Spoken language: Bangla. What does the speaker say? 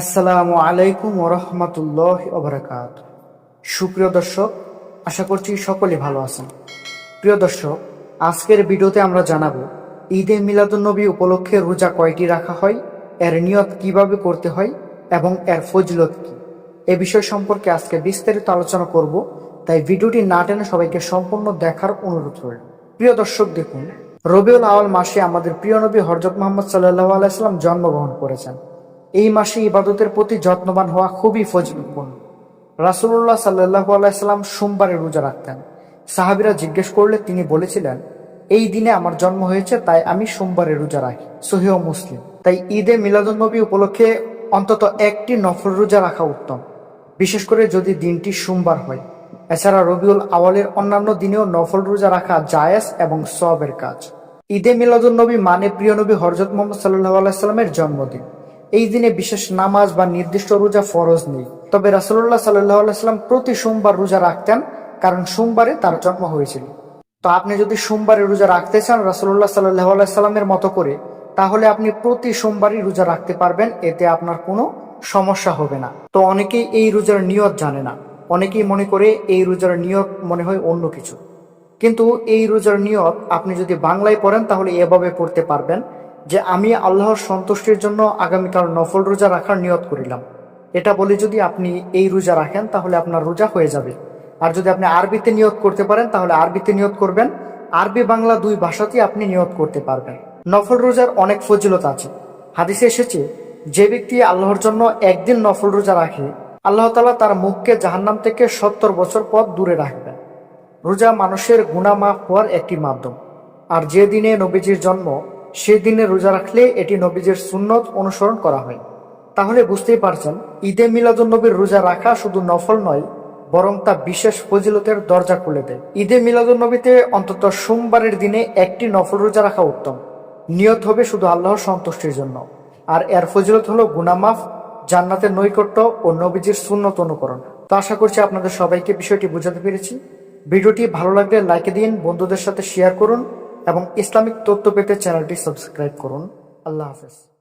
আসসালামু আলাইকুম ওরহমতুল্লাহ ওবরাকাত সুপ্রিয় দর্শক, আশা করছি সকলে ভালো আছেন। প্রিয় দর্শক, আজকের ভিডিওতে আমরা জানাব, ঈদে মিলাদুন্নবী উপলক্ষে রোজা কয়টি রাখা হয়, এর নিয়ত কীভাবে করতে হয় এবং এর ফজিলত কি? এ বিষয় সম্পর্কে আজকে বিস্তারিত আলোচনা করব, তাই ভিডিওটি না টেনে সবাইকে সম্পূর্ণ দেখার অনুরোধ রইল। প্রিয় দর্শক, দেখুন, রবিউল আওয়াল মাসে আমাদের প্রিয় নবী হরজত মোহাম্মদ সাল্লাহ আলাইসাল্লাম জন্মগ্রহণ করেছেন। এই মাসে ইবাদতের প্রতি যত্নবান হওয়া খুবই ফজিলতপূর্ণ। রাসুল্লাহ সাল্লাহ আলাইসাল্লাম সোমবারে রোজা রাখতেন। সাহাবিরা জিজ্ঞেস করলে তিনি বলেছিলেন, এই দিনে আমার জন্ম হয়েছে, তাই আমি সোমবারে রোজা রাখি। সহিহ মুসলিম। তাই ঈদে মিলাদুন্নবী উপলক্ষে অন্তত একটি নফল রোজা রাখা উত্তম। বিশেষ করে যদি দিনটি সোমবার হয়। এছাড়া রবিউল আওয়ালের অন্যান্য দিনেও নফল রোজা রাখা জায়েজ এবং সবের কাজ। ঈদে মিলাদুন্নবী মানে প্রিয় নবী হরজত মোহাম্মদ সাল্লাহ আলাইস্লামের জন্মদিন। এই দিনে বিশেষ নামাজ বা নির্দিষ্ট রোজা ফরজ নেই। তবে রাসুল্লাহ সাল্লাহ আলাইস্লাম প্রতি সোমবার রোজা রাখতেন, কারণ সোমবারে তার জন্ম হয়েছিল। তো আপনি যদি সোমবারে রোজা রাখতে চান রাসুল্লাহ সাল্লাহ আলাইস্লামের মতো করে, তাহলে আপনি প্রতি সোমবারই রোজা রাখতে পারবেন, এতে আপনার কোনো সমস্যা হবে না। তো অনেকেই এই রোজার নিয়ত জানে না। অনেকেই মনে করে এই রোজার নিয়ত মনে হয় অন্য কিছু। কিন্তু এই রোজার নিয়ত আপনি যদি বাংলায় পড়েন, তাহলে এভাবে পড়তে পারবেন যে আমি আল্লাহর সন্তুষ্টির জন্য আগামীকাল নফল রোজা রাখার নিয়ত করিলাম। এটা বলে যদি আপনি এই রোজা রাখেন, তাহলে আপনার রোজা হয়ে যাবে। আর যদি আপনি আরবিতে নিয়ত করতে পারেন, তাহলে আরবিতে নিয়ত করবেন। আরবি বাংলা দুই ভাষাতেই আপনি নিয়ত করতে পারবেন। নফল রোজার অনেক ফজিলত আছে। হাদিসে এসেছে, যে ব্যক্তি আল্লাহর জন্য একদিন নফল রোজা রাখে, আল্লাহ তালা তার মুখকে জাহান্নাম থেকে সত্তর বছর পর দূরে রাখবেন রোজা মানুষের গুণা মাফ হওয়ার একটি মাধ্যম। আর যে দিনে নবীজির জন্ম সে দিনে রোজা রাখলে এটি নবীজের সুন্নত অনুসরণ করা হয়। তাহলে বুঝতেই পারছেন, ঈদে মিলাদুন্নবীর রোজা রাখা শুধু নফল নয়, বরং তা বিশেষ ফজিলতের দরজা খুলে দেয়। ঈদে মিলাদুন্নবীতে অন্তত সোমবারের দিনে একটি নফল রোজা রাখা উত্তম। নিয়ত হবে শুধু আল্লাহর সন্তুষ্টির জন্য। আর এর ফজিলত হলো গুনামাফ, জান্নাতের নৈকট্য ও নবীজির সুন্নত অনুকরণ। তো আশা করছি আপনাদের সবাইকে বিষয়টি বুঝাতে পেরেছি। ভিডিওটি ভালো লাগলে লাইক দিন, বন্ধুদের সাথে শেয়ার করুন। এবং ইসলামিক তথ্য পেতে চ্যানেলটি সাবস্ক্রাইব করুন। আল্লাহ হাফেজ।